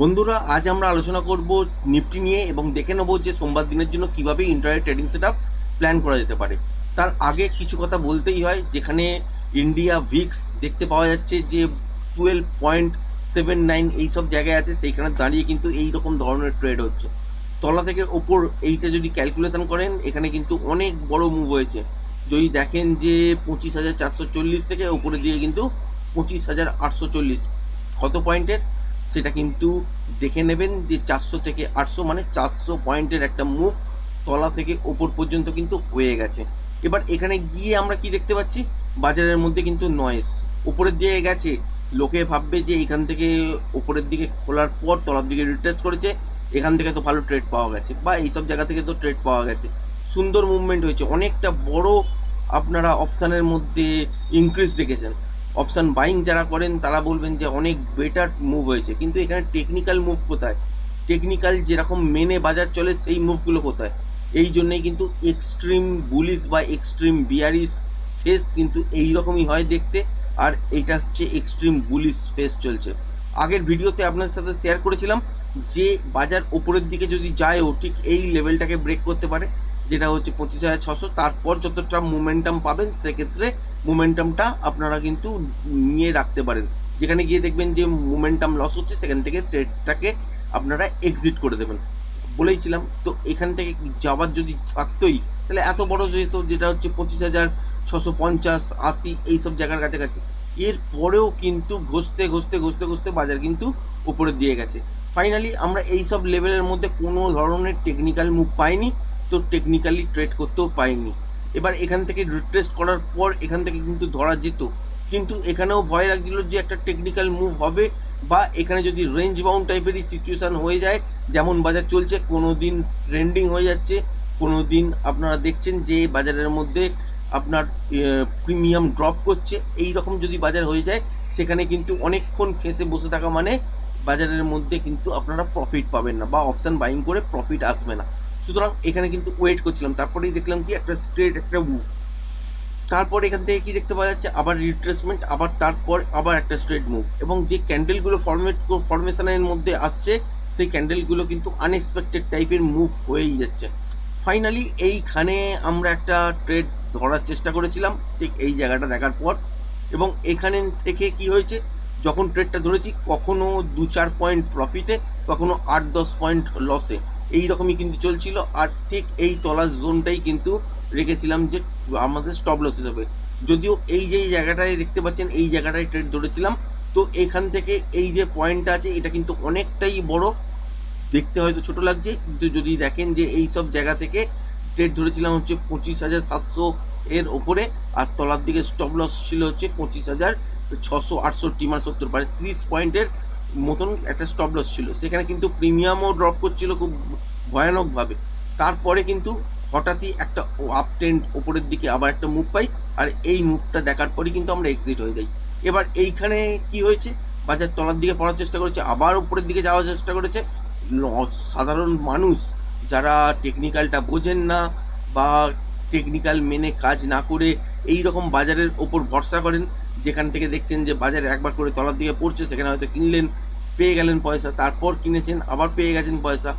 বন্ধুরা, আজ আমরা আলোচনা করব নিফটি নিয়ে এবং দেখে নেব যে সোমবার দিনের জন্য কীভাবে ইন্টারনেট ট্রেডিং সেট প্ল্যান করা যেতে পারে। তার আগে কিছু কথা বলতেই হয়, যেখানে ইন্ডিয়া ভিক্স দেখতে পাওয়া যাচ্ছে যে টুয়েলভ পয়েন্ট সেভেন নাইন এইসব জায়গায় আছে, সেইখানে দাঁড়িয়ে কিন্তু এই রকম ধরনের ট্রেড হচ্ছে। তলা থেকে ওপর এইটা যদি ক্যালকুলেশন করেন, এখানে কিন্তু অনেক বড় মুভ হয়েছে। যদি দেখেন যে পঁচিশ হাজার চারশো চল্লিশ থেকে ওপরের দিয়ে কিন্তু পঁচিশ হাজার আটশো চল্লিশ। কত পয়েন্টের সেটা কিন্তু দেখে নেবেন যে চারশো থেকে আটশো মানে চারশো পয়েন্টের একটা মুভ তলা থেকে ওপর পর্যন্ত কিন্তু হয়ে গেছে। এবার এখানে গিয়ে আমরা কি দেখতে পাচ্ছি? বাজারের মধ্যে কিন্তু নয়েস উপরের দিকে গেছে। লোকে ভাববে যে এখান থেকে উপরের দিকে খোলার পর তলার দিকে রিটেস্ট করেছে। এখান থেকে তো ভালো ট্রেড পাওয়া গেছে বা এইসব জায়গা থেকে তো ট্রেড পাওয়া গেছে। সুন্দর মুভমেন্ট হয়েছে। অনেকটা বড় আপনারা অপশানের মধ্যে ইনক্রিজ দেখেছেন। অপশান বাইং যারা করেন, তারা বলবেন যে অনেক বেটার মুভ হয়েছে। কিন্তু এখানে টেকনিক্যাল মুভ কোথায়? টেকনিক্যাল যেরকম মেনে বাজার চলে, সেই মুভগুলো কোথায়? এই জন্যই কিন্তু এক্সট্রিম বুলিশ বা এক্সট্রিম বিয়ারিস ফেস কিন্তু এই রকমই হয় দেখতে, আর এটা হচ্ছে এক্সট্রিম বুলিশ ফেস চলছে। আগের ভিডিওতে আপনাদের সাথে শেয়ার করেছিলাম যে বাজার ওপরের দিকে যদি যায়ও ঠিক এই লেভেলটাকে ব্রেক করতে পারে, যেটা হচ্ছে পঁচিশ হাজার ছশো, তারপর যতটা মোমেন্টাম পাবেন, সেক্ষেত্রে মোমেন্টামটা আপনারা কিন্তু নিয়ে রাখতে পারেন। যেখানে গিয়ে দেখবেন যে মোমেন্টাম লস হচ্ছে, সেখান থেকে ট্রেডটাকে আপনারা এক্সিট করে দেবেন। বলেইছিলাম, তো এখান থেকে যাওয়ার যদি থাকতোই, তাহলে এত বড় যেত যেটা হচ্ছে পঁচিশ হাজার ছশো পঞ্চাশ, আশি, এইসব জায়গার কাছাকাছি। এর পরেও কিন্তু ঘষতে ঘষতে ঘষতে ঘষতে বাজার কিন্তু উপরে দিয়ে গেছে। ফাইনালি আমরা এই সব লেভেলের মধ্যে কোনো ধরনের টেকনিক্যাল মুভ পাইনি, তো টেকনিক্যালি ট্রেড করতেও পাইনি। এবার এখান থেকে রিট্রেস্ট করার পর এখান থেকে কিন্তু ধরা যেত কিন্তু এখানেও ভয় লাগছিল যে একটা টেকনিক্যাল মুভ হবে বা এখানে যদি রেঞ্জ বাউন্ড টাইপেরই সিচুয়েশান হয়ে যায়, যেমন বাজার চলছে কোনো দিন ট্রেন্ডিং হয়ে যাচ্ছে কোনো দিন আপনারা দেখছেন যে বাজারের মধ্যে আপনার প্রিমিয়াম ড্রপ করছে এই রকম যদি বাজার হয়ে যায়, সেখানে কিন্তু অনেকক্ষণ ফেসে বসে থাকা মানে বাজারের মধ্যে কিন্তু আপনারা প্রফিট পাবেন না বা অপশান বাইং করে প্রফিট আসবে না। সুতরাং এখানে কিন্তু ওয়েট করছিলাম। তারপরেই দেখলাম কি একটা স্ট্রেট একটা মুভ তারপর এখান থেকে কি দেখতে পাওয়া যাচ্ছে? আবার রিট্রেসমেন্ট আবার তারপর আবার একটা স্ট্রেট মুভ এবং যে ক্যান্ডেলগুলো ফরমেট ফরমেশনের মধ্যে আসছে, সেই ক্যান্ডেলগুলো কিন্তু আনএক্সপেক্টেড টাইপের মুভ হয়েই যাচ্ছে। ফাইনালি এইখানে আমরা একটা ট্রেড ধরার চেষ্টা করেছিলাম, ঠিক এই জায়গাটা দেখার পর। এবং এখানে থেকে কি হয়েছে? যখন ট্রেডটা ধরেছি, কখনো দু চার পয়েন্ট প্রফিটে কখনো আট দশ পয়েন্ট লসে এই রকমই কিন্তু চলছিল, আর ঠিক এই তলার জোনটাই কিন্তু রেখেছিলাম যে আমাদের স্টপ লস হিসাবে। যদিও এই যে জায়গাটায় দেখতে পাচ্ছেন, এই জায়গাটায় ট্রেড ধরেছিলাম, তো এখান থেকে এই যে পয়েন্টটা আছে, এটা কিন্তু অনেকটাই বড়। দেখতে হয়তো ছোট লাগছে, কিন্তু যদি দেখেন যে এই সব জায়গা থেকে ট্রেড ধরেছিলাম হচ্ছে পঁচিশ হাজার সাতশো এর ওপরে, আর তলার দিকে স্টপ লস ছিল হচ্ছে পঁচিশ হাজার ছশো আটষট্টি মানে সত্তর মানে ত্রিশ পয়েন্টের মতন একটা স্টপ লস ছিল। সেখানে কিন্তু প্রিমিয়ামও ড্রপ করছিল খুব ভয়ানকভাবে। তারপরে কিন্তু হঠাৎই একটা আপ ট্রেন্ড ওপরের দিকে আবার একটা মুভ পাই, আর এই মুভটা দেখার পরই কিন্তু আমরা এক্সিট হয়ে যাই। এবার এইখানে কি হয়েছে? বাজার তলার দিকে পড়ার চেষ্টা করেছে, আবার উপরের দিকে যাওয়ার চেষ্টা করেছে। সাধারণ মানুষ যারা টেকনিক্যালটা বোঝেন না বা টেকনিক্যাল মেনে কাজ না করে এই রকম বাজারের ওপর ভরসা করেন, যেখান থেকে দেখছেন যে বাজারে একবার করে তলার দিকে পড়ছে, সেখানে হয়তো কিনলেন পেয়ে গেলেন পয়সা, তারপর কিনেছেন, আবার পেয়ে গেছেন পয়সা।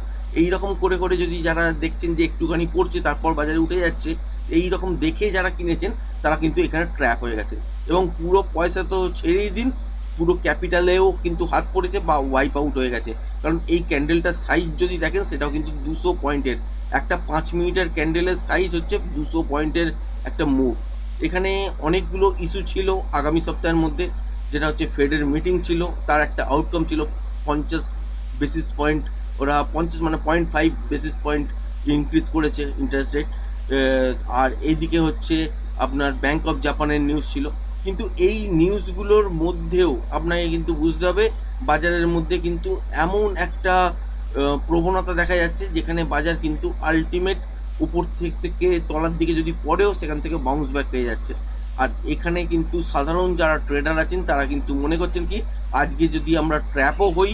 এই রকম করে করে যদি যারা দেখছেন যে একটুখানি পড়ছে তারপর বাজারে উঠে যাচ্ছে এই রকম দেখে যারা কিনেছেন, তারা কিন্তু এখানে ট্র্যাপ হয়ে গেছে এবং পুরো পয়সা তো ছেড়েই দিন, পুরো ক্যাপিটালেও কিন্তু হাত পড়েছে বা ওয়াইপ আউট হয়ে গেছে। কারণ এই ক্যান্ডেলটার সাইজ যদি দেখেন, সেটাও কিন্তু দুশো পয়েন্টের একটা পাঁচ মিনিটের ক্যান্ডেলের সাইজ হচ্ছে দুশো পয়েন্টের একটা মুভ এখানে অনেকগুলো ইস্যু ছিল আগামী সপ্তাহের মধ্যে। যেটা হচ্ছে ফেডের মিটিং ছিল, তার একটা আউটকাম ছিল পঞ্চাশ বেসিস পয়েন্ট ওরা পঞ্চাশ মানে point five basis point increase করেছে ইন্টারেস্ট রেট আর এইদিকে হচ্ছে আপনার ব্যাংক অফ জাপানের নিউজ ছিল। কিন্তু এই নিউজগুলোর মধ্যেও আপনাকে কিন্তু বুঝতে হবে, বাজারের মধ্যে কিন্তু এমন একটা প্রবণতা দেখা যাচ্ছে, যেখানে বাজার কিন্তু আলটিমেট উপর থেকে তলার দিকে যদি পড়েও সেখান থেকে বাউন্স ব্যাক পেয়ে যাচ্ছে। আর এখানে কিন্তু সাধারণ যারা ট্রেডার আছেন, তারা কিন্তু মনে করছেন কি, আজকে যদি আমরা ট্র্যাপও হই,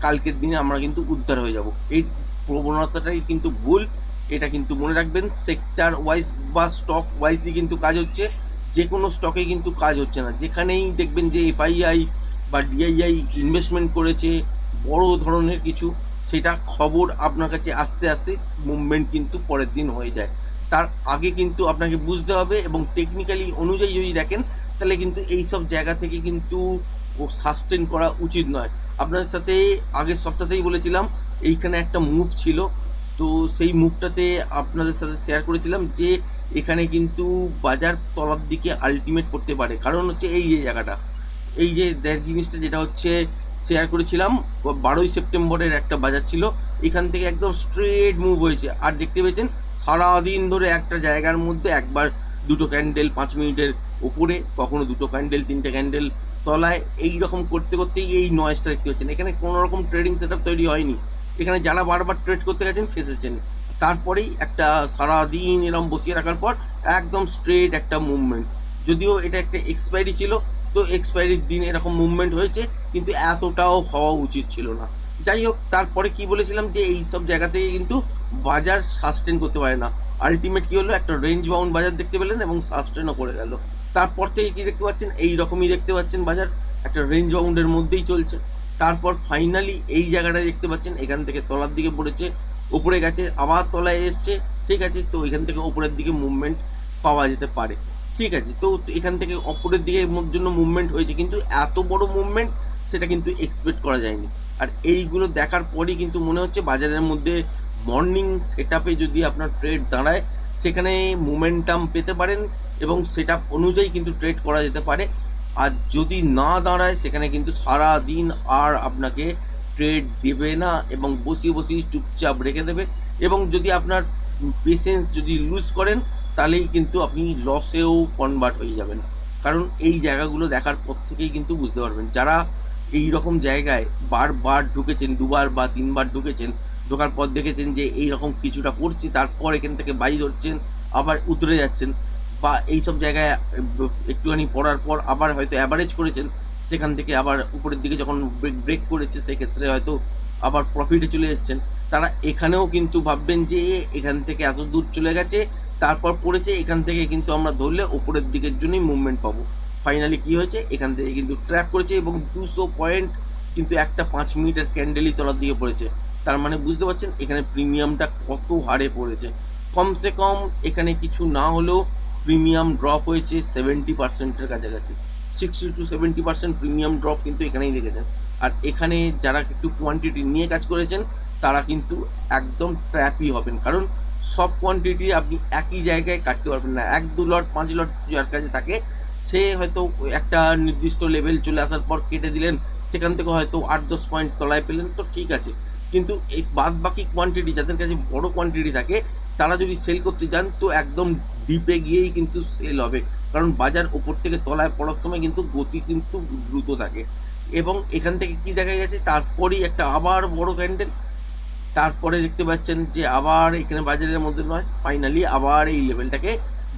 কালকের দিনে আমরা কিন্তু উদ্ধার হয়ে যাব। এই প্রবণতাটাই কিন্তু ভুল। এটা কিন্তু মনে রাখবেন সেক্টর ওয়াইজ বা স্টক ওয়াইজই কিন্তু কাজ হচ্ছে। যে কোনো স্টকে কিন্তু কাজ হচ্ছে না। যেখানেই দেখবেন যে এফআইআই বা ডিআইআই ইনভেস্টমেন্ট করেছে, বড় ধরনের কিছু, সেটা খবর আপনার কাছে আস্তে আস্তে মুভমেন্ট কিন্তু পরের দিন হয়ে যায়। তার আগে কিন্তু আপনাকে বুঝতে হবে এবং টেকনিক্যালি অনুযায়ী যদি দেখেন, তাহলে কিন্তু এই সব জায়গা থেকে কিন্তু সাস্টেন করা উচিত নয়। আপনাদের সাথে আগের সপ্তাহতেই বলেছিলাম, এইখানে একটা মুভ ছিল। তো সেই মুভটাতে আপনাদের সাথে শেয়ার করেছিলাম যে, এখানে কিন্তু বাজার তলার দিকে আলটিমেট করতে পারে। কারণ হচ্ছে এই যে জায়গাটা। এই যে জিনিসটা যেটা হচ্ছে শেয়ার করেছিলাম, বারোই সেপ্টেম্বরের একটা বাজার ছিল। এখান থেকে একদম স্ট্রেট মুভ হয়েছে। আর দেখতে পেয়েছেন সারাদিন ধরে একটা জায়গার মধ্যে একবার দুটো ক্যান্ডেল পাঁচ মিনিটের ওপরে কখনো দুটো ক্যান্ডেল তিনটে ক্যান্ডেল তলায়। এই রকম করতে করতেই এই নয়েজটা দেখতে পাচ্ছেন। এখানে কোনো রকম ট্রেডিং সেট তৈরি হয়নি। এখানে যারা বারবার ট্রেড করতে গেছেন ফেসেছেন তারপরেই একটা সারাদিন এরকম বসিয়ে রাখার পর একদম স্ট্রেট একটা মুভমেন্ট যদিও এটা একটা এক্সপায়ারি ছিল, তো এক্সপায়ারির দিন এরকম মুভমেন্ট হয়েছে, কিন্তু এতটাও হওয়া উচিত ছিল না। যাই হোক, তারপরে কি বলেছিলাম যে এই সব জায়গা থেকে কিন্তু বাজার সাস্টেন করতে পারে না। আলটিমেট কি হলো? একটা রেঞ্জ বাউন্ড বাজার দেখতে পেলেন এবং সাস্টেনও করে গেল। তারপর থেকে কি দেখতে পাচ্ছেন? এই রকমই দেখতে পাচ্ছেন বাজার। একটা রেঞ্জ বাউন্ডের মধ্যেই চলছে। তারপর ফাইনালি এই জায়গাটা দেখতে পাচ্ছেন। এখান থেকে তলার দিকে পড়েছে উপরে গেছে, আবার তলায় এসছে, ঠিক আছে? তো এখান থেকে ওপরের দিকে মুভমেন্ট পাওয়া যেতে পারে। ঠিক আছে? তো এখান থেকে অপরের দিকে জন্য মুভমেন্ট হয়েছে। কিন্তু এত বড় মুভমেন্ট সেটা কিন্তু এক্সপেক্ট করা যায়নি। আর এইগুলো দেখার পরই কিন্তু মনে হচ্ছে বাজারের মধ্যে মর্নিং সেট যদি আপনার ট্রেড দাঁড়ায়, সেখানে মোমেন্টাম পেতে পারেন এবং সেট অনুযায়ী কিন্তু ট্রেড করা যেতে পারে। আর যদি না দাঁড়ায়, সেখানে কিন্তু সারা দিন আর আপনাকে ট্রেড দেবে না এবং বসিয়ে বসিয়ে চুপচাপ রেখে দেবে। এবং যদি আপনার পেশেন্স যদি লুজ করেন, তাহলেই কিন্তু আপনি লসেও কনভার্ট হয়ে যাবেন। কারণ এই জায়গাগুলো দেখার পর থেকেই কিন্তু বুঝতে পারবেন। যারা এই রকম জায়গায় বারবার ঢুকেছেন, দুবার বা তিনবার ঢুকেছেন ঢোকার পর দেখেছেন যে এই রকম কিছুটা পড়ছে তারপর এখান থেকে বাই ধরছেন, আবার উতরে যাচ্ছেন বা এই সব জায়গায় একটুখানি পড়ার পর আবার হয়তো অ্যাভারেজ করেছেন, সেখান থেকে আবার উপরের দিকে যখন ব্রেক করেছে, সেক্ষেত্রে হয়তো আবার প্রফিটে চলে এসছেন। তারা এখানেও কিন্তু ভাববেন যে এখান থেকে এত দূর চলে গেছে, তারপর পড়েছে, এখান থেকে কিন্তু আমরা ধরলে ওপরের দিকের জন্যই মুভমেন্ট পাবো। ফাইনালি কি হয়েছে? এখান থেকে কিন্তু ট্র্যাক করেছে এবং দুশো পয়েন্ট কিন্তু একটা পাঁচ মিনিটের ক্যান্ডেলই তলার দিকে পড়েছে। তার মানে বুঝতে পারছেন, এখানে প্রিমিয়ামটা কত হারে পড়েছে। কমসে কম এখানে কিছু না হলেও প্রিমিয়াম ড্রপ হয়েছে সেভেন্টি পার্সেন্টের কাছাকাছি। Sixty to seventy percent premium drop কিন্তু এখানেই দেখেছেন আর এখানে যারা একটু কোয়ান্টিটি নিয়ে কাজ করেছেন, তারা কিন্তু একদম ট্র্যাপই হবেন। কারণ সব কোয়ান্টিটি আপনি একই জায়গায় কাটতে পারবেন না। এক, দু লট পাঁচ লট যার কাছে থাকে, সে হয়তো একটা নির্দিষ্ট লেভেল চলে আসার পর কেটে দিলেন, সেখান থেকে হয়তো আট, দশ পয়েন্ট তলায় পেলেন, তো ঠিক আছে। কিন্তু এই বাদ বাকি কোয়ান্টিটি যাদের কাছে বড় কোয়ান্টিটি থাকে, তারা যদি সেল করতে যান, তো একদম ডিপে গিয়েই কিন্তু সেল হবে। কারণ বাজার ওপর থেকে তলায় পড়ার সময় কিন্তু গতি কিন্তু দ্রুত থাকে। এবং এখান থেকে কি দেখা গেছে? তারপরেই একটা আবার বড় ক্যান্ডেল তারপরে দেখতে পাচ্ছেন যে আবার এখানে বাজারের মধ্যে নয় ফাইনালি আবার এই লেভেলটাকে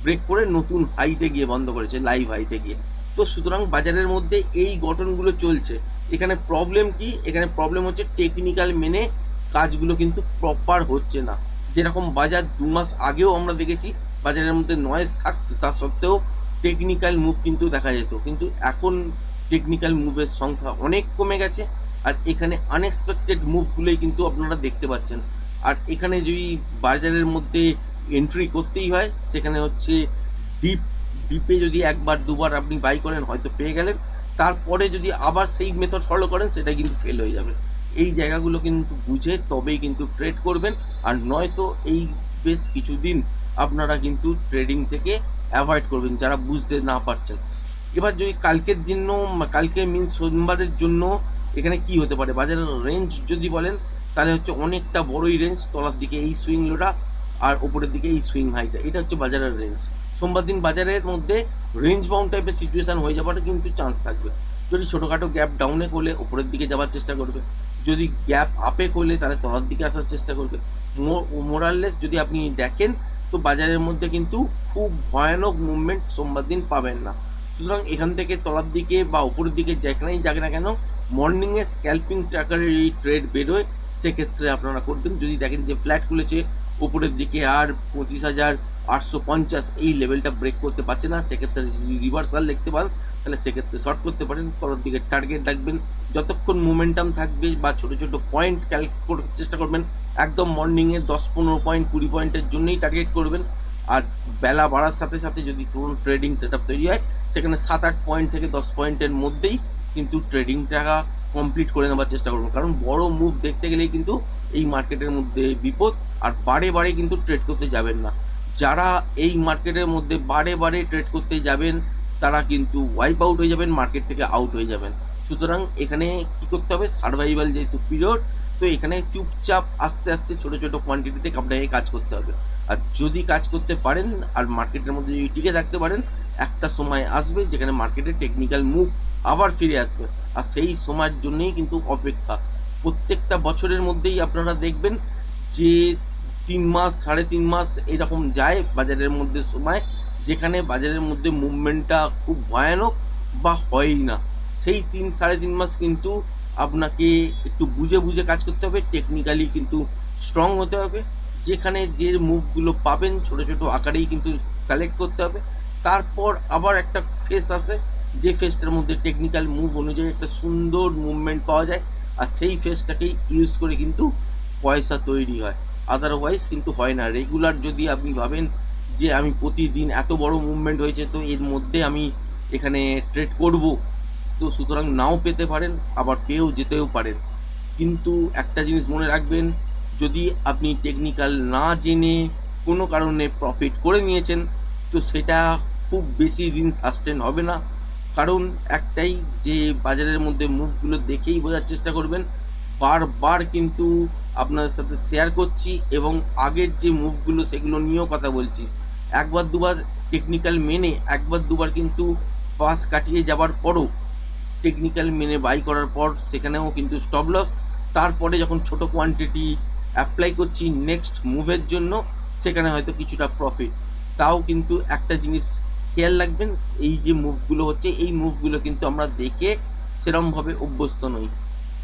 ব্রেক করে নতুন হাইতে গিয়ে বন্ধ করেছে লাইভ হাইতে গিয়ে। তো সুতরাং বাজারের মধ্যে এই গঠনগুলো চলছে। এখানে প্রবলেম কি? এখানে প্রবলেম হচ্ছে টেকনিক্যাল মেনে কাজগুলো কিন্তু প্রপার হচ্ছে না। যেরকম বাজার দু মাস আগেও আমরা দেখেছি, বাজারের মধ্যে নয়েজ থাকতো, তা সত্ত্বেও টেকনিক্যাল মুভ কিন্তু দেখা যেত। কিন্তু এখন টেকনিক্যাল মুভের সংখ্যা অনেক কমে গেছে, আর এখানে আনএক্সপেক্টেড মুভগুলোই কিন্তু আপনারা দেখতে পাচ্ছেন। আর এখানে যদি বাজারের মধ্যে এন্ট্রি করতেই হয়, সেখানে হচ্ছে ডিপ ডিপে যদি একবার, দুবার আপনি বাই করেন, হয়তো পেয়ে গেলেন। তারপরে যদি আবার সেই মেথড ফলো করেন, সেটা কিন্তু ফেল হয়ে যাবে। এই জায়গাগুলো কিন্তু বুঝে তবেই কিন্তু ট্রেড করবেন। আর নয়তো এই বেশ কিছুদিন আপনারা কিন্তু ট্রেডিং থেকে অ্যাভয়েড করবেন, যারা বুঝতে না পারছেন। এবার যদি কালকের জন্য কালকে মিন সোমবারের জন্য এখানে কি হতে পারে? বাজারের রেঞ্জ যদি বলেন, তাহলে হচ্ছে অনেকটা বড়ই রেঞ্জ তলার দিকে এই সুইং লোটা আর ওপরের দিকে এই সুইং হাইটা এটা হচ্ছে বাজারের রেঞ্জ সোমবার দিন বাজারের মধ্যে রেঞ্জ বাউন্ড টাইপের সিচুয়েশান হয়ে যাওয়ার কিন্তু চান্স থাকবে। যদি ছোটোখাটো গ্যাপ ডাউনে করলে ওপরের দিকে যাওয়ার চেষ্টা করবে। যদি গ্যাপ আপে করলে তাহলে তলার দিকে আসার চেষ্টা করবে। মোরাললেস যদি আপনি দেখেন, তো বাজারের মধ্যে কিন্তু খুব ভয়ানক মুভমেন্ট সোমবার দিন পাবেন না। সুতরাং এখান থেকে তলার দিকে বা উপরের দিকে যেখানেই যাক না কেন মর্নিংয়ে স্ক্যাল্পিং ট্র্যাকারের এই ট্রেড বেরোয়। সেক্ষেত্রে আপনারা করবেন। যদি দেখেন যে ফ্ল্যাট খুলেছে, উপরের দিকে আর পঁচিশ হাজার আটশো পঞ্চাশ এই লেভেলটা ব্রেক করতে পারছে না। সেক্ষেত্রে যদি রিভার্সাল দেখতে পান, তাহলে সেক্ষেত্রে শর্ট করতে পারেন। পরের দিকে টার্গেট রাখবেন। যতক্ষণ মোমেন্টাম থাকবে বা ছোট ছোট পয়েন্ট ক্যালকুলেট করার চেষ্টা করবেন, একদম মর্নিংয়ে দশ পনেরো পয়েন্ট কুড়ি পয়েন্টের জন্যই টার্গেট করবেন। আর বেলা বাড়ার সাথে সাথে যদি কোনো ট্রেডিং সেট তৈরি হয়, সেখানে সাত আট পয়েন্ট থেকে দশ পয়েন্টের মধ্যেই কিন্তু ট্রেডিংটা কমপ্লিট করে নেওয়ার চেষ্টা করবেন। কারণ বড় মুভ দেখতে গেলেই কিন্তু এই মার্কেটের মধ্যে বিপদ, আর বারে বারে কিন্তু ট্রেড করতে যাবেন না। যারা এই মার্কেটের মধ্যে বারে বারে ট্রেড করতে যাবেন, তারা কিন্তু ওয়াইপ আউট হয়ে যাবেন মার্কেট থেকে আউট হয়ে যাবেন। সুতরাং এখানে কি করতে হবে? সার্ভাইভাল যেহেতু পিরিয়ড তো এখানে চুপচাপ আস্তে আস্তে ছোট ছোট কোয়ান্টিটিতে আপনাকে কাজ করতে হবে। আর যদি কাজ করতে পারেন, আর মার্কেটের মধ্যে যদি টিকে থাকতে পারেন, একটা সময় আসবে যেখানে মার্কেটে টেকনিক্যাল মুভ আবার ফিরে আসবে। আর সেই সময়ের জন্যই কিন্তু অপেক্ষা। প্রত্যেকটা বছরের মধ্যেই আপনারা দেখবেন যে তিন মাস, সাড়ে তিন মাস এরকম যায় বাজারের মধ্যে সময়, যেখানে বাজারের মধ্যে মুভমেন্টটা খুব ভয়ানক বা হয়ই না। সেই তিন, সাড়ে তিন মাস কিন্তু আপনাকে একটু বুঝে বুঝে কাজ করতে হবে টেকনিক্যালি কিন্তু স্ট্রং হতে হবে। যেখানে যে মুভগুলো পাবেন ছোট ছোট আকারেই কিন্তু কালেক্ট করতে হবে। তারপর আবার একটা ফেস আসে, যে ফেসটার মধ্যে টেকনিক্যাল মুভ অনুযায়ী একটা সুন্দর মুভমেন্ট পাওয়া যায়, আর সেই ফেসটাকেই ইউজ করে কিন্তু পয়সা তৈরি হয়। আদারওয়াইজ কিন্তু হয় না। রেগুলার যদি আপনি ভাবেন যে আমি প্রতিদিন এত বড় মুভমেন্ট হয়েছে, তো এর মধ্যে আমি এখানে ট্রেড করব, তো সুতরাং নাও পেতে পারেন, আবার পেয়েও যেতেও পারেন। কিন্তু একটা জিনিস মনে রাখবেন, যদি আপনি টেকনিক্যাল না জেনে কোনো কারণে প্রফিট করে নিয়েছেন, তো সেটা খুব বেশি দিন সাস্টেন হবে না। কারণ একটাই যে বাজারের মধ্যে মুভগুলো দেখেই বোঝার চেষ্টা করবেন বারবার কিন্তু আপনাদের সাথে শেয়ার করছি এবং আগের যে মুভগুলো সেগুলো নিয়েও কথা বলছি। একবার দুবার টেকনিক্যাল মেনে, একবার দুবার কিন্তু পাস কাটিয়ে যাবার পরও টেকনিক্যাল মেনে বাই করার পর সেখানেও কিন্তু স্টপ লস তারপরে যখন ছোট কোয়ান্টিটি অ্যাপ্লাই করছি নেক্সট মুভের জন্য, সেখানে হয়তো কিছুটা প্রফিট তাও কিন্তু একটা জিনিস খেয়াল রাখবেন, এই যে মুভগুলো হচ্ছে, এই মুভগুলো কিন্তু আমরা দেখে সেরমভাবে অভ্যস্ত নই।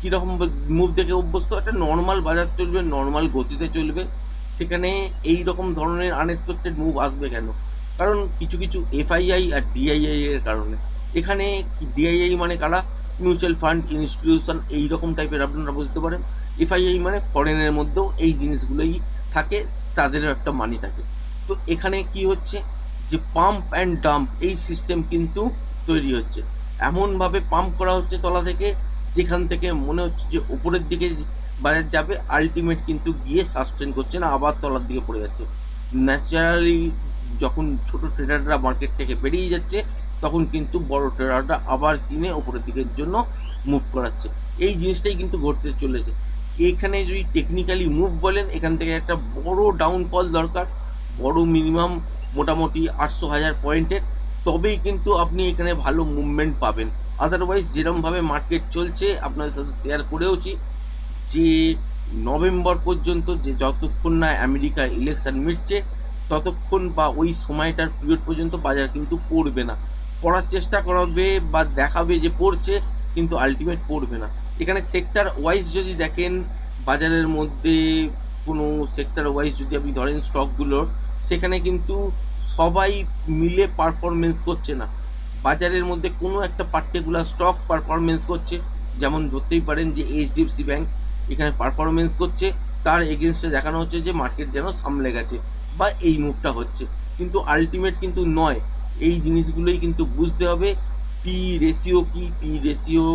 কীরকম মুভ দেখে অভ্যস্ত? একটা নর্মাল বাজার চলবে নর্মাল গতিতে চলবে। সেখানে এই রকম ধরনের আনএক্সপেক্টেড মুভ আসবে কেন? কারণ কিছু কিছু এফআইআই আর ডিআইআই এর কারণে। এখানে ডিআইআই মানে কারা? মিউচুয়াল ফান্ড ইনস্টিটিউশন এই রকম টাইপের আপনারা বুঝতে পারেন। এফআইআই মানে ফরেনের মধ্যেও এই জিনিসগুলোই থাকে তাদেরও একটা মানি থাকে। তো এখানে কি হচ্ছে? যে পাম্প অ্যান্ড ডাম্প এই সিস্টেম কিন্তু তৈরি হচ্ছে। এমনভাবে পাম্প করা হচ্ছে তলা থেকে যেখান থেকে মনে হচ্ছে যে উপরের দিকে বাজার যাবে আলটিমেট কিন্তু গিয়ে সাস্টেন করছে না, আবার তলার দিকে পড়ে যাচ্ছে। ন্যাচারালি যখন ছোট ট্রেডাররা মার্কেট থেকে বেরিয়ে যাচ্ছে, তখন কিন্তু বড় ট্রেডাররা আবার কিনে ওপরের দিকের জন্য মুভ করাচ্ছে। এই জিনিসটাই কিন্তু ঘটতে চলেছে। এখানে যদি টেকনিক্যালি মুভ বলেন, এখান থেকে একটা বড় ডাউনফল দরকার। বড় মিনিমাম মোটামুটি আটশো হাজার পয়েন্টের তবেই কিন্তু আপনি এখানে ভালো মুভমেন্ট পাবেন। আদারওয়াইজ যেরমভাবে মার্কেট চলছে, আপনাদের সাথে শেয়ার করেওছি যে নভেম্বর পর্যন্ত যে যতক্ষণ না আমেরিকার ইলেকশন মিটছে, ততক্ষণ বা ওই সময়টার পিরিয়ড পর্যন্ত বাজার কিন্তু পড়বে না। পড়ার চেষ্টা করাবে বা দেখাবে যে পড়ছে, কিন্তু আলটিমেট পড়বে না। এখানে সেক্টর ওয়াইজ যদি দেখেন, বাজারের মধ্যে কোনো সেক্টর ওয়াইজ যদি আপনি ধরেন স্টকগুলোর সেখানে কিন্তু সবাই মিলে পারফরমেন্স করছে না। বাজারের মধ্যে কোনো একটা পার্টিকুলার স্টক পারফরমেন্স করছে। যেমন ধরতেই পারেন যে এইচডিএফসি ব্যাংক এখানে পারফরমেন্স করছে। তার এগেনস্টে দেখানো হচ্ছে যে মার্কেট যেন সামলে গেছে বা এই মুভটা হচ্ছে। কিন্তু আলটিমেট কিন্তু নয়। এই জিনিসগুলোই কিন্তু বুঝতে হবে পি রেশিও কি পি রেশিও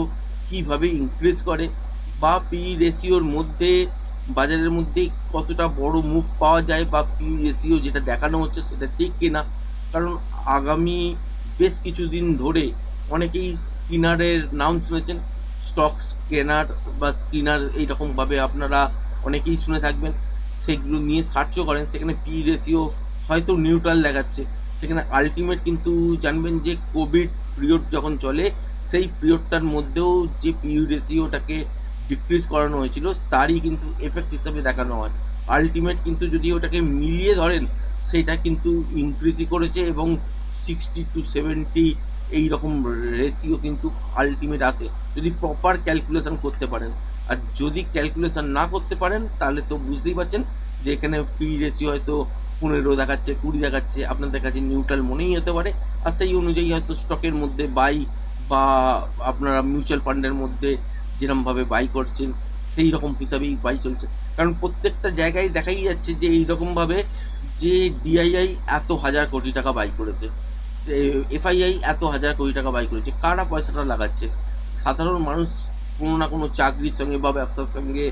কীভাবে ইনক্রিজ করে বা পি রেশিওর মধ্যে, বাজারের মধ্যে কতটা বড় মুভ পাওয়া যায় বা পি রেশিও যেটা দেখানো হচ্ছে সেটা ঠিক কিনা। কারণ আগামী বেশ কিছুদিন ধরে অনেকেই স্কিনারের নাম শুনেছেন স্টক স্ক্যানার বা স্কিনার এইরকমভাবে আপনারা অনেকেই শুনে থাকবেন। সেগুলো নিয়ে সার্চও করেন। সেখানে পি রেশিও হয়তো নিউট্রাল দেখাচ্ছে। সেখানে আলটিমেট কিন্তু জানবেন যে কোভিড পিরিয়ড যখন চলে, সেই পিরিয়ডটার মধ্যেও যে পি রেশিওটাকে ডিক্রিজ করানো হয়েছিল, তারই কিন্তু এফেক্ট হিসাবে দেখানো হয়। আলটিমেট কিন্তু যদি ওটাকে মিলিয়ে ধরেন, সেটা কিন্তু ইনক্রিজই করেছে এবং সিক্সটি টু সেভেন্টি এই রকম রেশিও কিন্তু আলটিমেট আসে। যদি প্রপার ক্যালকুলেশন করতে পারেন। আর যদি ক্যালকুলেশন না করতে পারেন, তাহলে তো বুঝতেই পারছেন যে এখানে পি রেশিও হয়তো পনেরো দেখাচ্ছে, কুড়ি দেখাচ্ছে, আপনাদের কাছে নিউট্রাল মনেই হতে পারে। আর সেই অনুযায়ী হয়তো স্টকের মধ্যে বাই বা আপনারা মিউচুয়াল ফান্ডের মধ্যে যেরমভাবে বাই করছেন, সেই রকম হিসাবেই বাই চলছে। কারণ প্রত্যেকটা জায়গায় দেখাই যাচ্ছে যে এইরকমভাবে যে ডিআইআই এত হাজার কোটি টাকা বাই করেছে। এফআইআই এত হাজার কোটি টাকা বাই করেছে, কারা পয়সাটা লাগাচ্ছে? সাধারণ মানুষ কোনো না কোনো চাকরির সঙ্গে বা ব্যবসার সঙ্গে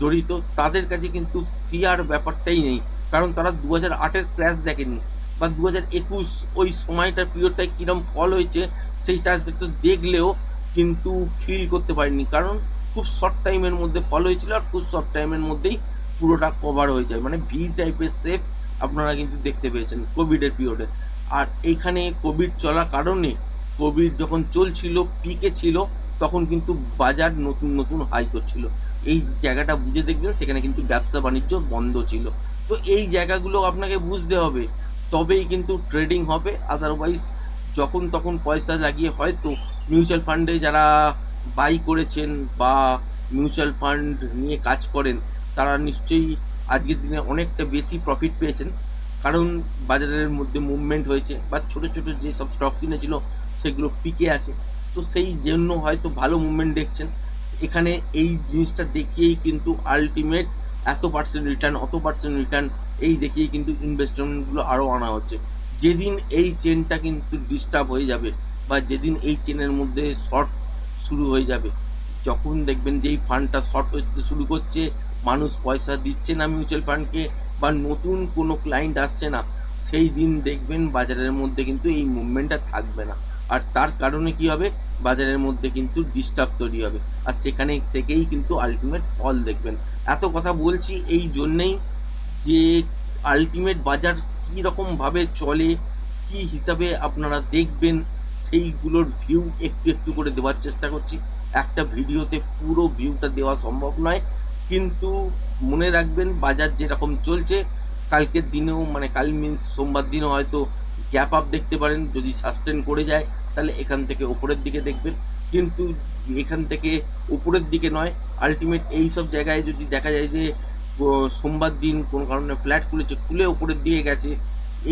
জড়িত, তাদের কাছে কিন্তু ফিয়ার ব্যাপারটাই নেই। কারণ তারা দু হাজার আটের ক্র্যাশ দেখেনি, বা দু হাজার একুশ ওই সময়টার পিরিয়ডটায় কীরকম ফল হয়েছে সেইটা তো দেখলেও কিন্তু ফিল করতে পারিনি। কারণ খুব শর্ট টাইমের মধ্যে ফল হয়েছিল আর খুব শর্ট টাইমের মধ্যেই পুরোটা কভার হয়ে যায়। মানে ভি টাইপের সেফ আপনারা কিন্তু দেখতে পেয়েছেন কোভিডের পিরিয়ডে আর এইখানে কোভিড চলার কারণে কোভিড যখন চলছিল পিকে ছিল, তখন কিন্তু বাজার নতুন নতুন হাই করছিল। এই জায়গাটা বুঝে দেখবেন, সেখানে কিন্তু ব্যবসা বাণিজ্য বন্ধ ছিল। তো এই জায়গাগুলো আপনাকে বুঝতে হবে, তবেই কিন্তু ট্রেডিং হবে। আদারওয়াইজ যখন তখন পয়সা লাগিয়ে হয়তো মিউচুয়াল ফান্ডে যারা বাই করেছেন বা মিউচুয়াল ফান্ড নিয়ে কাজ করেন, তারা নিশ্চয়ই আজকের দিনে অনেকটা বেশি প্রফিট পেয়েছেন। কারণ বাজারের মধ্যে মুভমেন্ট হয়েছে বা ছোটো ছোটো যেসব স্টক কিনেছিল, সেগুলো পিকে আছে। তো সেই জন্য হয়তো ভালো মুভমেন্ট দেখছেন। এখানে এই জিনিসটা দেখিয়েই কিন্তু আলটিমেট এত পার্সেন্ট রিটার্ন অত পার্সেন্ট রিটার্ন এই দেখিয়েই কিন্তু ইনভেস্টমেন্টগুলো আরও আনা হচ্ছে। যেদিন এই চেনটা কিন্তু ডিস্টার্ব হয়ে যাবে বা যেদিন এই চেনের মধ্যে শর্ট শুরু হয়ে যাবে, যখন দেখবেন যে এই ফান্ডটা শর্ট হতে শুরু করছে মানুষ পয়সা দিচ্ছে না মিউচুয়াল ফান্ডকে বা নতুন কোনো ক্লায়েন্ট আসছে না, সেই দিন দেখবেন বাজারের মধ্যে কিন্তু এই মুভমেন্টটা থাকবে না। আর তার কারণে কি হবে? বাজারের মধ্যে কিন্তু ডিস্টার্ব তৈরি হবে। আর সেখানে থেকেই কিন্তু আলটিমেট ফল দেখবেন। এত কথা বলছি এই জন্যেই যে আলটিমেট বাজার কী রকমভাবে চলে, কি হিসাবে আপনারা দেখবেন, সেইগুলোর ভিউ একটু একটু করে দেওয়ার চেষ্টা করছি। একটা ভিডিওতে পুরো ভিউটা দেওয়া সম্ভব নয়। কিন্তু মনে রাখবেন বাজার যেরকম চলছে, কালকের দিনেও মানে কাল মিন্স সোমবার দিনেও হয়তো গ্যাপ আপ দেখতে পারেন, যদি সাস্টেন করে যায়, তাহলে এখান থেকে ওপরের দিকে দেখবেন। কিন্তু এখান থেকে উপরের দিকে নয় আলটিমেট এই সব জায়গায় যদি দেখা যায় যে সোমবার দিন কোনো কারণে ফ্ল্যাট খুলেছে, খুলে উপরের দিকে গেছে,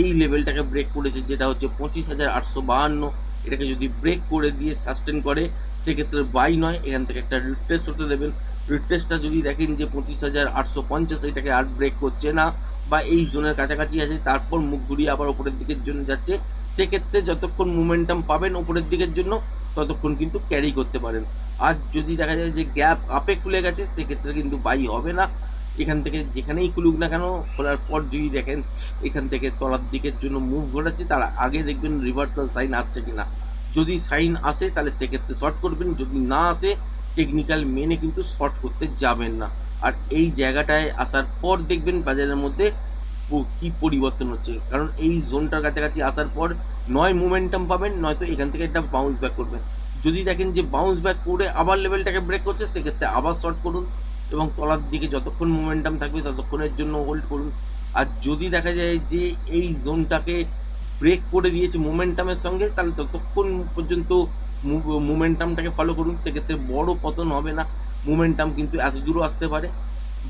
এই লেভেলটাকে ব্রেক করেছে, যেটা হচ্ছে পঁচিশ হাজার আটশো বাহান্ন। এটাকে যদি ব্রেক করে দিয়ে সাস্টেন করে, সেক্ষেত্রে বাই নয়, এখান থেকে একটা রিটেস্ট হতে দেবেন। রিটেস্টটা যদি দেখেন যে পঁচিশ হাজার আটশো পঞ্চাশ এটাকে আর ব্রেক করছে না বা এই জোনের কাছাকাছি আছে, তারপর মুখ ঘুরিয়ে আবার উপরের দিকের জন্য যাচ্ছে, সেক্ষেত্রে যতক্ষণ মোমেন্টাম পাবেন উপরের দিকের জন্য, ততক্ষণ কিন্তু ক্যারি করতে পারেন। আর যদি দেখা যায় যে গ্যাপ আপে খুলে গেছে, সেক্ষেত্রে কিন্তু বাই হবে না। এখান থেকে যেখানেই খুলুক না কেন, খোলার পর যদি দেখেন এখান থেকে তলার দিকের জন্য মুভ ঘটাচ্ছে, তার আগে দেখবেন রিভার্সাল সাইন আসছে কিনা। যদি সাইন আসে, তাহলে সেক্ষেত্রে শর্ট করবেন, যদি না আসে টেকনিক্যাল মেনে কিন্তু শর্ট করতে যাবেন না। আর এই জায়গাটায় আসার পর দেখবেন বাজারের মধ্যে কি পরিবর্তন হচ্ছে। কারণ এই জোনটার কাছাকাছি আসার পর নয় মোমেন্টাম পাবেন, নয়তো এখান থেকে একটা বাউন্স ব্যাক করবেন। যদি দেখেন যে বাউন্স ব্যাক করে আবার লেভেলটাকে ব্রেক করছে, সেক্ষেত্রে আবার শর্ট করুন এবং তলার দিকে যতক্ষণ মোমেন্টাম থাকবে ততক্ষণের জন্য হোল্ড করুন। আর যদি দেখা যায় যে এই জোনটাকে ব্রেক করে দিয়েছে মোমেন্টামের সঙ্গে, তাহলে ততক্ষণ পর্যন্ত মোমেন্টামটাকে ফলো করুন, সেক্ষেত্রে বড় পতন হবে না। মোমেন্টাম কিন্তু এত দূরও আসতে পারে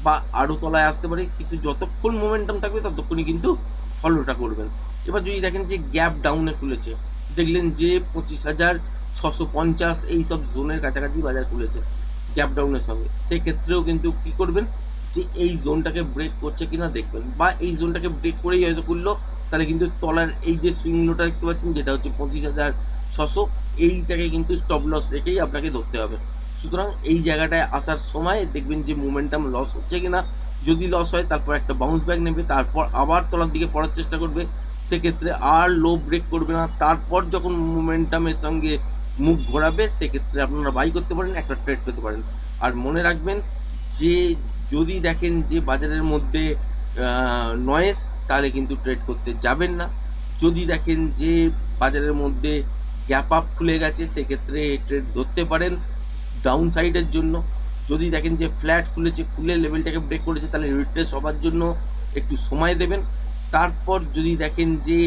বা আরও তলায় আসতে পারে, কিন্তু যতক্ষণ মোমেন্টাম থাকবে ততক্ষণই কিন্তু ফলোটা করবেন। এবার যদি দেখেন যে গ্যাপ ডাউনে খুলেছে, দেখলেন যে পঁচিশ হাজার ছশো পঞ্চাশ এই সব জোনের কাছাকাছি বাজার খুলেছে গ্যাপ ডাউনের সঙ্গে। সেই ক্ষেত্রেও কিন্তু কি করবেন যে এই জোনটাকে ব্রেক করছে কিনা দেখবেন, বা এই জোনটাকে ব্রেক করেই হয়তো করল তাহলে কিন্তু তলার এই যে সুইং লোটা দেখতে পাচ্ছেন, যেটা হচ্ছে পঁচিশ হাজার ছশো এইটাকে কিন্তু স্টপ লস রেখেই আপনাকে ধরতে হবে। সুতরাং এই জায়গাটায় আসার সময় দেখবেন যে মোমেন্টাম লস হচ্ছে কিনা। যদি লস হয়, তারপর একটা বাউন্স ব্যাক নেবে, তারপর আবার তলার দিকে পড়ার চেষ্টা করবে। সেক্ষেত্রে আর লো ব্রেক করবে না। তারপর যখন মোমেন্টামের সঙ্গে মুখ ঘোরাবে, সেক্ষেত্রে আপনারা বাই করতে পারেন, একটা ট্রেড করতে পারেন। আর মনে রাখবেন যে, যদি দেখেন যে বাজারের মধ্যে নয়েস তাহলে কিন্তু ট্রেড করতে যাবেন না। যদি দেখেন যে বাজারের মধ্যে গ্যাপ আপ খুলে গেছে, সেক্ষেত্রে ট্রেড ধরতে পারেন ডাউন সাইডের জন্য। যদি দেখেন যে ফ্ল্যাট খুলেছে, খুলে লেভেলটাকে ব্রেক করেছে, তাহলে রিট্রেস হবার জন্য একটু সময় দেবেন। তারপর যদি দেখেন যে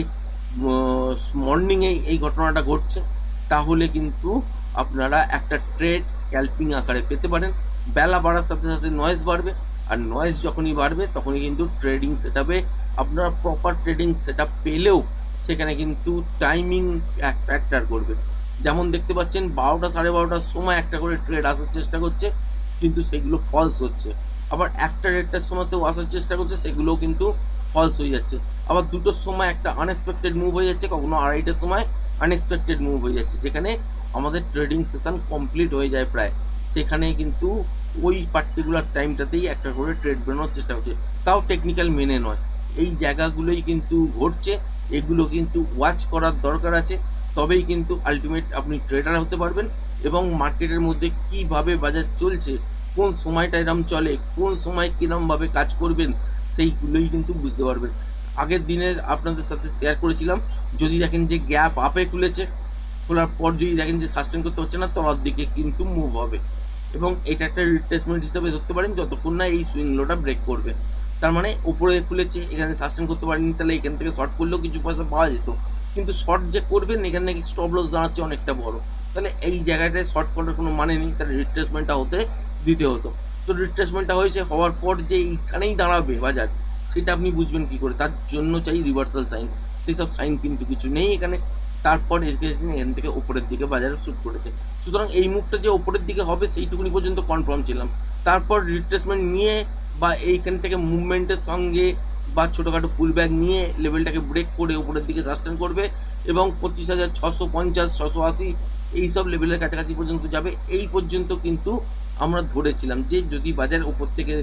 মর্নিংয়ে এই ঘটনাটা ঘটছে, তাহলে কিন্তু আপনারা একটা ট্রেড স্ক্যাল্পিং আকারে পেতে পারেন। বেলা বাড়ার সাথে সাথে নয়েজ বাড়বে, আর নয়েজ যখনই বাড়বে, তখনই কিন্তু ট্রেডিং সেট আপনারা প্রপার ট্রেডিং সেট পেলেও সেখানে কিন্তু টাইমিং ফ্যাক্টর করবে। যেমন দেখতে পাচ্ছেন, বারোটা সাড়ে বারোটার সময় একটা করে ট্রেড আসার চেষ্টা করছে, কিন্তু সেগুলো ফলস হচ্ছে। আবার একটা দেড়টার সময়তেও আসার চেষ্টা করছে, সেগুলোও কিন্তু ফলস হয়ে যাচ্ছে। আবার দুটোর সময় একটা আনএক্সপেক্টেড মুভ হয়ে যাচ্ছে, কখনো আড়াইটার সময় আনএক্সপেক্টেড মুভ হয়ে যাচ্ছে, যেখানে আমাদের ট্রেডিং সেশন কমপ্লিট হয়ে যায় প্রায়। সেখানে কিন্তু ওই পার্টিকুলার টাইমটাতেই একটা করে ট্রেড বেরোনোর চেষ্টা করছে তাও টেকনিক্যাল মেনে নয়। এই জায়গাগুলোই কিন্তু ঘটছে। এগুলো কিন্তু ওয়াচ করার দরকার আছে। তবেই কিন্তু আলটিমেট আপনি ট্রেডার হতে পারবেন এবং মার্কেটের মধ্যে কীভাবে বাজার চলছে, কোন সময়টা এরম চলে, কোন সময় কিরমভাবে কাজ করবেন, সেইগুলোই কিন্তু বুঝতে পারবেন। আগের দিনের আপনাদের সাথে শেয়ার করেছিলাম, যদি দেখেন যে গ্যাপ আপে খুলেছে, খোলার পর যদি দেখেন যে সাস্টেন করতে হচ্ছে না, তলার দিকে কিন্তু মুভ হবে। এবং এটা একটা রিট্রেসমেন্ট হিসাবে ধরতে পারেন, যতক্ষণ না এই সুইং লোটা ব্রেক করবে। তার মানে উপরে খুলেছে এখানে সাস্টেন করতে পারেনি তাহলে এখান থেকে শর্ট করলেও কিছু পয়সা পাওয়া যেত। কিন্তু শর্ট যে করবেন, এখান থেকে স্টপ লস দাঁড়াচ্ছে অনেকটা বড়। তাহলে এই জায়গাটায় শর্ট করার কোনো মানে নেই, তাহলে রিট্রেসমেন্টটা হতে দিতে হতো। তো রিট্রেসমেন্টটা হয়েছে, হওয়ার পর যে এইখানেই দাঁড়াবে বাজার, সেটা আপনি বুঝবেন কি করে। তার জন্য চাই রিভার্সাল সাইন সেই সব সাইন কিন্তু কিছু নেই এখানে। তারপর এখান থেকে ওপরের দিকে বাজারে শুট করেছে। সুতরাং এই মুখটা যে ওপরের দিকে হবে, সেইটুকুনি পর্যন্ত কনফার্ম ছিলাম। তারপর রিট্রেসমেন্ট নিয়ে বা এইখান থেকে মুভমেন্টের সঙ্গে বা ছোটোখাটো পুল ব্যাগ নিয়ে লেভেলটাকে ব্রেক করে উপরের দিকে সাস্টেন করবে এবং পঁচিশ হাজার ছশো পঞ্চাশ, ছশো আশি এইসব লেভেলের কাছাকাছি পর্যন্ত যাবে। এই পর্যন্ত কিন্তু আমরা ধরেছিলাম যে যদি বাজার উপর থেকে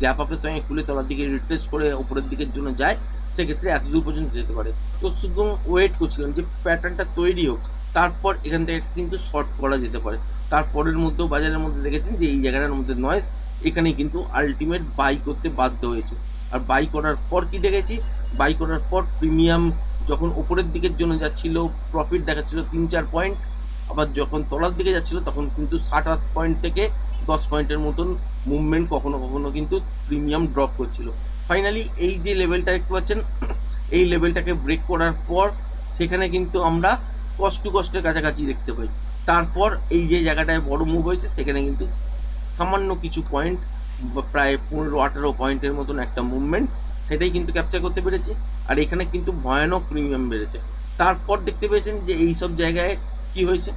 গ্যাপ আপের সঙ্গে খুলে তলার দিকে রিট্রেস করে উপরের দিকের জন্য যায়, সেক্ষেত্রে এত দূর পর্যন্ত যেতে পারে। তো শুধু ওয়েট করছিলাম যে প্যাটার্নটা তৈরি হোক, তারপর এখান থেকে কিন্তু শর্ট করা যেতে পারে। তারপরের মধ্যেও বাজারের মধ্যে দেখেছেন যে এই জায়গাটার মধ্যে নয়েস এখানে কিন্তু আলটিমেট বাই করতে বাধ্য হয়েছে। আর বাই করার পর কি দেখেছি? বাই করার পর প্রিমিয়াম যখন ওপরের দিকের জন্য যাচ্ছিল প্রফিট দেখাচ্ছিল তিন চার পয়েন্ট আবার যখন তলার দিকে যাচ্ছিল তখন কিন্তু ষাট আট পয়েন্ট থেকে দশ পয়েন্টের মতন মুভমেন্ট কখনো কখনো কিন্তু প্রিমিয়াম ড্রপ করছিল। ফাইনালি এই যে লেভেলটা দেখতে পাচ্ছেন, এই লেভেলটাকে ব্রেক করার পর সেখানে কিন্তু আমরা কষ্ট কষ্টের কাছাকাছি দেখতে পাই। তারপর এই যে জায়গাটায় বড় মুভ হয়েছে, সেখানে কিন্তু সামান্য কিছু পয়েন্ট প্রায় পনেরো আঠেরো পয়েন্টের মতন একটা মুভমেন্ট সেটাই কিন্তু ক্যাপচার করতে পেরেছে। আর এখানে কিন্তু ভয়ানক প্রিমিয়াম বেড়েছে। তারপর দেখতে পেয়েছেন যে এই সব জায়গায় কি হয়েছে?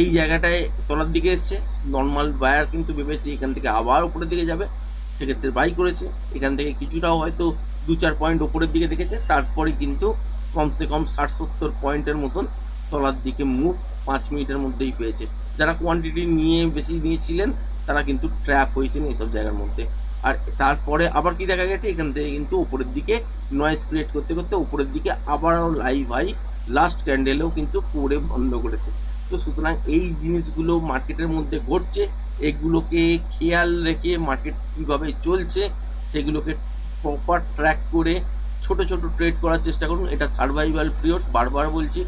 এই জায়গাটায় তলার দিকে এসছে। নর্মাল বায়ার কিন্তু ভেবেছে এখান থেকে আবার উপরের দিকে যাবে। সেক্ষেত্রে বাই করেছে। এখান থেকে কিছুটাও হয়তো দু চার পয়েন্ট ওপরের দিকে দেখেছে। তারপরে কিন্তু কমসে কম ষাট সত্তর পয়েন্টের মতন তলার দিকে মুভ পাঁচ মিনিটের মধ্যেই পেয়েছে। যারা কোয়ান্টিটি নিয়ে বেশি নিয়েছিলেন তারা কিন্তু ট্র্যাপ হয়েছেন এইসব জায়গার মধ্যে। আর তারপরে আবার কি দেখা গেছে? এখান থেকে কিন্তু উপরের দিকে নয়েজ ক্রিয়েট করতে করতে উপরের দিকে আবারও লাইভ হাই লাস্ট ক্যান্ডেলেও কিন্তু করে বন্ধ করেছে। তো সুতরাং এই জিনিসগুলো মার্কেটের মধ্যে ঘটছে। এগুলোকে খেয়াল রেখে মার্কেট কীভাবে চলছে, সেগুলোকে প্রপার ট্র্যাক করে ছোট ছোট ট্রেড করার চেষ্টা করুন। এটা সার্ভাইভাল পিরিয়ড বারবার বলছি,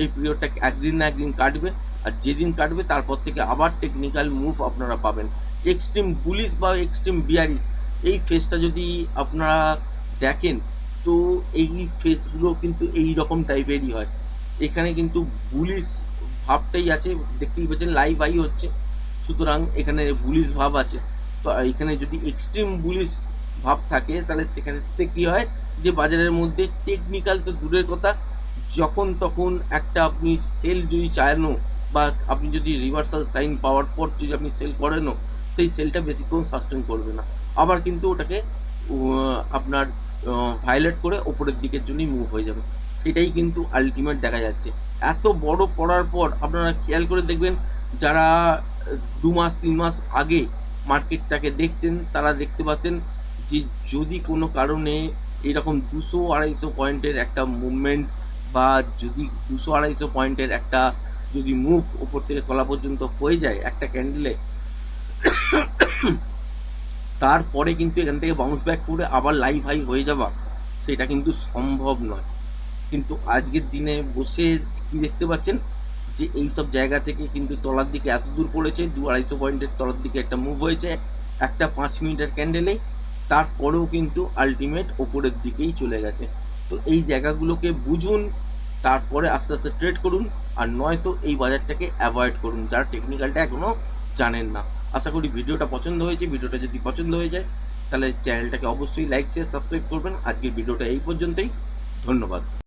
এই পিরিয়ডটা একদিন না একদিন কাটবে। আর যেদিন কাটবে তারপর থেকে আবার টেকনিক্যাল মুভ আপনারা পাবেন। এক্সট্রিম বুলিশ বা এক্সট্রিম বিয়ারিস এই ফেসটা যদি আপনারা দেখেন, তো এই ফেসগুলো কিন্তু এই রকম টাইপেরই হয়। এখানে কিন্তু বুলিশ ভাবটাই আছে, দেখতেই পাচ্ছেন লাইভ আই হচ্ছে, সুতরাং এখানে বুলিশ ভাব আছে। তো এখানে যদি এক্সট্রিম বুলিশ ভাব থাকে, তাহলে সেখানে কী হয়? যে বাজারের মধ্যে টেকনিক্যাল তো দূরের কথা, যখন তখন একটা আপনি সেল যদি চায়ানো বা আপনি যদি রিভার্সাল সাইন পাওয়ার পর যদি আপনি সেল করেনও, সেই সেলটা বেশিক্ষণ সাস্টেন করবে না। আবার কিন্তু ওটাকে আপনার ভায়োলেট করে ওপরের দিকের জন্যই মুভ হয়ে যাবে। সেটাই কিন্তু আলটিমেট দেখা যাচ্ছে। এত বড় পড়ার পর আপনারা খেয়াল করে দেখবেন, যারা, দু মাস, তিন মাস আগে মার্কেটটাকে দেখতেন, তারা দেখতে পাতেন যে যদি কোনো কারণে এরকম দুশো আড়াইশো পয়েন্টের একটা মুভমেন্ট বা যদি দুশো আড়াইশো পয়েন্টের একটা যদি মুভ ওপর থেকে তলা পর্যন্ত হয়ে যায় একটা ক্যান্ডেলে তারপরে কিন্তু এখান থেকে বাউন্স ব্যাক করে আবার লাইভ হাই হয়ে যাওয়া, সেটা কিন্তু সম্ভব নয়। কিন্তু আজকের দিনে বসে কি দেখতে পাচ্ছেন? যে এই সব জায়গা থেকে কিন্তু তলার দিকে এত দূর পড়েছে, দু আড়াইশো পয়েন্টের তলার দিকে একটা মুভ হয়েছে, একটা পাঁচ মিনিটের ক্যান্ডেলে তারপরেও কিন্তু আলটিমেট ওপরের দিকেই চলে গেছে। তো এই জায়গাগুলোকে বুঝুন, তারপরে আস্তে আস্তে ট্রেড করুন। আর নয়তো এই বাজারটাকে অ্যাভয়েড করুন, যারা টেকনিক্যালটা এখনও জানেন না। আশা করি ভিডিওটা পছন্দ হয়েছে। ভিডিওটা যদি পছন্দ হয়ে যায়, তাহলে চ্যানেলটাকে অবশ্যই লাইক শেয়ার সাবস্ক্রাইব করবেন। আজকের ভিডিওটা এই পর্যন্তই। ধন্যবাদ।